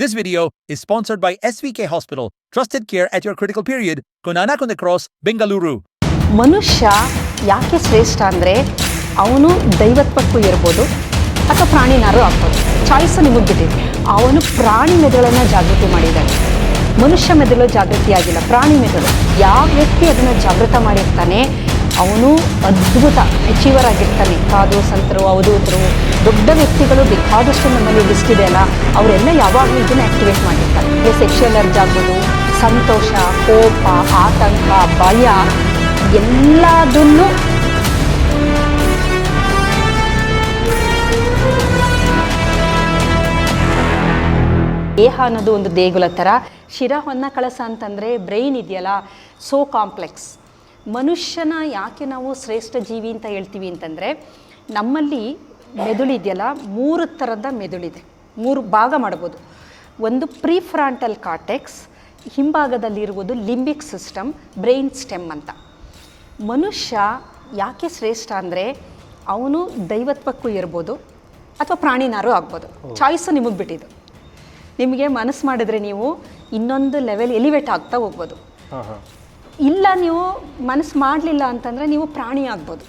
This video is sponsored by SVK Hospital, trusted care at your critical period, Konanakonda Cross, Bengaluru. ಮನುಷ್ಯ ಯಾಕೆ ಶ್ರೇಷ್ಠ ಅಂದರೆ ಅವನು ದೈವತ್ವಕ್ಕೂ ಇರ್ಬೋದು ಅಥವಾ ಪ್ರಾಣಿನಾರು ಆಗ್ಬೋದು. ಚಾಯ್ಸ್ ನಿಮಗೆ ಬಿಟ್ಟಿದೆ ಅವನು ಪ್ರಾಣಿ ಮೆದುಳನ್ನು ಜಾಗೃತಿ ಮಾಡಿದ್ದಾನೆ. ಮನುಷ್ಯ ಮೆದುಳು ಜಾಗೃತಿ ಆಗಿಲ್ಲ ಪ್ರಾಣಿ ಮೆದುಳು. ಯಾವ ವ್ಯಕ್ತಿ ಅದನ್ನು ಜಾಗೃತ ಮಾಡಿರ್ತಾನೆ? ಅವನು ಅದ್ಭುತ ಅಚೀವರ್ ಆಗಿರ್ತಾನೆ. ಸಾಧು ಸಂತರು, ಅವಧೂತರು, ದೊಡ್ಡ ವ್ಯಕ್ತಿಗಳು ಬೇಕಾದಷ್ಟು ನಮ್ಮಲ್ಲಿ ಲಿಸ್ಟ್ ಇದೆ ಅಲ್ಲ, ಅವರೆಲ್ಲ ಯಾವಾಗಲೂ ಇದನ್ನು ಆ್ಯಕ್ಟಿವೇಟ್ ಮಾಡಿರ್ತಾರೆ. ಸೆಕ್ಷುವಲ್ ಅರ್ಜ್ ಆಗ್ಬೋದು, ಸಂತೋಷ, ಕೋಪ, ಆತಂಕ, ಭಯ, ಎಲ್ಲದನ್ನು ದೇಹ ಅನ್ನೋದು ಒಂದು ದೇಗುಲ ಥರ ಶಿರ ಹೊನ್ನ ಕಳಸ ಅಂತಂದರೆ ಬ್ರೈನ್ ಇದೆಯಲ್ಲ? ಸೋ ಕಾಂಪ್ಲೆಕ್ಸ್ ಮನುಷ್ಯನ ಯಾಕೆ ನಾವು ಶ್ರೇಷ್ಠ ಜೀವಿ ಅಂತ ಹೇಳ್ತೀವಿ ಅಂತಂದರೆ ನಮ್ಮಲ್ಲಿ ಮೆದುಳಿದೆಯಲ್ಲ ಮೂರು ಥರದ ಮೆದುಳಿದೆ ಮೂರು ಭಾಗ ಮಾಡ್ಬೋದು. ಒಂದು ಪ್ರೀಫ್ರಾಂಟಲ್ ಕಾರ್ಟೆಕ್ಸ್ ಹಿಂಭಾಗದಲ್ಲಿರುವುದು ಲಿಂಬಿಕ್ ಸಿಸ್ಟಮ್ ಬ್ರೈನ್ ಸ್ಟೆಮ್ ಅಂತ. ಮನುಷ್ಯ ಯಾಕೆ ಶ್ರೇಷ್ಠ ಅಂದರೆ ಅವನು ದೈವತ್ವಕ್ಕೂ ಇರ್ಬೋದು ಅಥವಾ ಪ್ರಾಣಿನಾರು ಆಗ್ಬೋದು. ಚಾಯ್ಸು ನಿಮಗೆ ಬಿಟ್ಟಿದ್ದು. ನಿಮಗೆ ಮನಸ್ಸು ಮಾಡಿದ್ರೆ ನೀವು ಇನ್ನೊಂದು ಲೆವೆಲ್ ಎಲಿವೇಟ್ ಆಗ್ತಾ ಹೋಗ್ಬೋದು. ಇಲ್ಲ ನೀವು ಮನಸ್ಸು ಮಾಡಲಿಲ್ಲ ಅಂತಂದರೆ ನೀವು ಪ್ರಾಣಿ ಆಗ್ಬೋದು.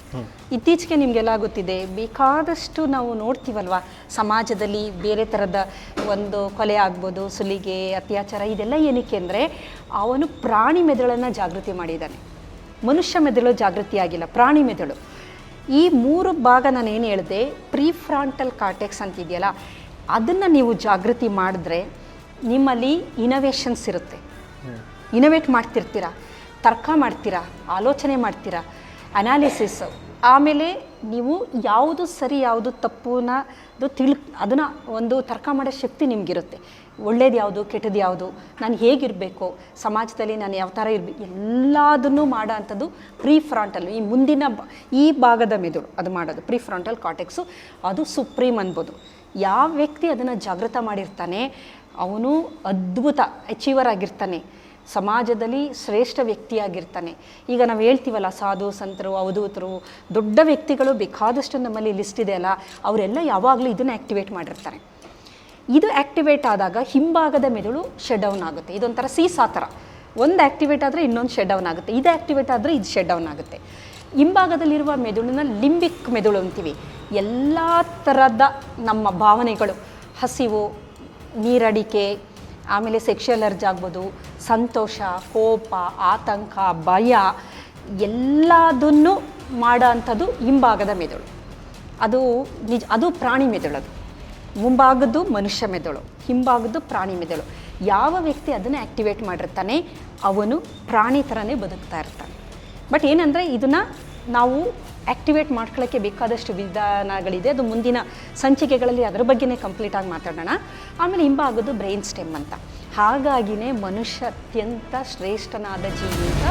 ಇತ್ತೀಚೆಗೆ ನಿಮಗೆಲ್ಲ ಗೊತ್ತಿದೆ ಬೇಕಾದಷ್ಟು ನಾವು ನೋಡ್ತೀವಲ್ವ? ಸಮಾಜದಲ್ಲಿ ಬೇರೆ ಥರದ ಒಂದು ಕೊಲೆ ಆಗ್ಬೋದು ಸುಲಿಗೆ ಅತ್ಯಾಚಾರ ಇದೆಲ್ಲ ಏನಕ್ಕೆ ಅಂದರೆ ಅವನು ಪ್ರಾಣಿ ಮೆದುಳನ್ನು ಜಾಗೃತಿ ಮಾಡಿದ್ದಾನೆ. ಮನುಷ್ಯ ಮೆದುಳು ಜಾಗೃತಿ ಆಗಿಲ್ಲ ಪ್ರಾಣಿ ಮೆದುಳು. ಈ ಮೂರು ಭಾಗ ನಾನು ಏನು ಹೇಳಿದೆ ಪ್ರೀಫ್ರಾಂಟಲ್ ಕಾರ್ಟೆಕ್ಸ್ ಅಂತಿದೆಯಲ್ಲ ಅದನ್ನು ನೀವು ಜಾಗೃತಿ ಮಾಡಿದ್ರೆ ನಿಮ್ಮಲ್ಲಿ ಇನೋವೇಷನ್ಸ್ ಇರುತ್ತೆ. ಇನೋವೇಟ್ ಮಾಡ್ತಿರ್ತೀರ? ತರ್ಕ ಮಾಡ್ತೀರಾ, ಆಲೋಚನೆ ಮಾಡ್ತೀರಾ ಅನಾಲಿಸಿಸ್ ಆಮೇಲೆ ನೀವು ಯಾವುದು ಸರಿ, ಯಾವುದು ತಪ್ಪುನ ಅದು ತಿಳ್, ಅದನ್ನು ಒಂದು ತರ್ಕ ಮಾಡೋ ಶಕ್ತಿ ನಿಮಗಿರುತ್ತೆ. ಒಳ್ಳೇದು ಯಾವುದು ಕೆಟ್ಟದ್ದು ಯಾವುದು, ನಾನು ಹೇಗಿರಬೇಕು, ಸಮಾಜದಲ್ಲಿ ನಾನು ಯಾವ ಥರ ಇರಬೇಕು ಎಲ್ಲದನ್ನೂ ಮಾಡೋ ಅಂಥದ್ದು ಪ್ರೀ ಫ್ರಾಂಟಲ್ ಈ ಮುಂದಿನ ಈ ಭಾಗದ ಮೆದುಳು, ಅದು ಮಾಡೋದು ಪ್ರೀ ಫ್ರಾಂಟಲ್ ಕಾಟೆಕ್ಸು ಅದು ಸುಪ್ರೀಮ್ ಅನ್ಬೋದು. ಯಾವ ವ್ಯಕ್ತಿ ಅದನ್ನು ಜಾಗೃತ ಮಾಡಿರ್ತಾನೆ, ಅವನು ಅದ್ಭುತ ಅಚೀವರ್ ಆಗಿರ್ತಾನೆ. ಸಮಾಜದಲ್ಲಿ ಶ್ರೇಷ್ಠ ವ್ಯಕ್ತಿಯಾಗಿರ್ತಾನೆ. ಈಗ ನಾವು ಹೇಳ್ತೀವಲ್ಲ, ಸಾಧು, ಸಂತರು, ಅವಧೂತರು, ದೊಡ್ಡ ವ್ಯಕ್ತಿಗಳು ಬೇಕಾದಷ್ಟು ನಮ್ಮಲ್ಲಿ ಲಿಸ್ಟ್ ಇದೆ ಅಲ್ಲ, ಅವರೆಲ್ಲ ಯಾವಾಗಲೂ ಇದನ್ನು ಆ್ಯಕ್ಟಿವೇಟ್ ಮಾಡಿರ್ತಾರೆ. ಇದು ಆ್ಯಕ್ಟಿವೇಟ್ ಆದಾಗ ಹಿಂಭಾಗದ ಮೆದುಳು ಶಟ್ ಡೌನ್ ಆಗುತ್ತೆ. ಇದೊಂಥರ ಸೀಸಾ ಥರ. ಒಂದು ಆ್ಯಕ್ಟಿವೇಟ್ ಆದರೆ ಇನ್ನೊಂದು ಶಟ್ ಡೌನ್ ಆಗುತ್ತೆ. ಇದು ಆ್ಯಕ್ಟಿವೇಟ್ ಆದರೆ ಇದು ಶಟ್ ಡೌನ್ ಆಗುತ್ತೆ. ಹಿಂಭಾಗದಲ್ಲಿರುವ ಮೆದುಳನ್ನ ಲಿಂಬಿಕ್ ಮೆದುಳು ಅಂತೀವಿ. ಎಲ್ಲ ಥರದ ನಮ್ಮ ಭಾವನೆಗಳು, ಹಸಿವು, ನೀರಡಿಕೆ ಆಮೇಲೆ ಸೆಕ್ಷುಯಲ್ ಅರ್ಜ್ ಆಗ್ಬೋದು, ಸಂತೋಷ, ಕೋಪ, ಆತಂಕ, ಭಯ, ಎಲ್ಲದನ್ನು ಮಾಡೋ ಅಂಥದ್ದು ಹಿಂಭಾಗದ ಮೆದುಳು. ಅದು ನಿಜ, ಅದು ಪ್ರಾಣಿ ಮೆದುಳದು ಮುಂಭಾಗದ್ದು ಮನುಷ್ಯ ಮೆದುಳು, ಹಿಂಭಾಗದ್ದು ಪ್ರಾಣಿ ಮೆದುಳು. ಯಾವ ವ್ಯಕ್ತಿ ಅದನ್ನು ಆ್ಯಕ್ಟಿವೇಟ್ ಮಾಡಿರ್ತಾನೆ, ಅವನು ಪ್ರಾಣಿ ಥರನೇ ಬದುಕ್ತಾ ಇರ್ತಾನೆ. ಬಟ್ ಏನಂದರೆ ಇದನ್ನು ನಾವು ಆ್ಯಕ್ಟಿವೇಟ್ ಮಾಡ್ಕೊಳ್ಳೋಕ್ಕೆ ಬೇಕಾದಷ್ಟು ವಿಧಾನಗಳಿದೆ. ಅದು ಮುಂದಿನ ಸಂಚಿಕೆಗಳಲ್ಲಿ ಅದರ ಬಗ್ಗೆನೇ ಕಂಪ್ಲೀಟಾಗಿ ಮಾತಾಡೋಣ. ಆಮೇಲೆ ಹಿಂಭಾಗದ್ದು ಬ್ರೈನ್ ಸ್ಟೆಮ್ ಅಂತ. ಹಾಗಾಗಿನೇ ಮನುಷ್ಯ ಅತ್ಯಂತ ಶ್ರೇಷ್ಠನಾದ ಜೀವಿ ಅಂತ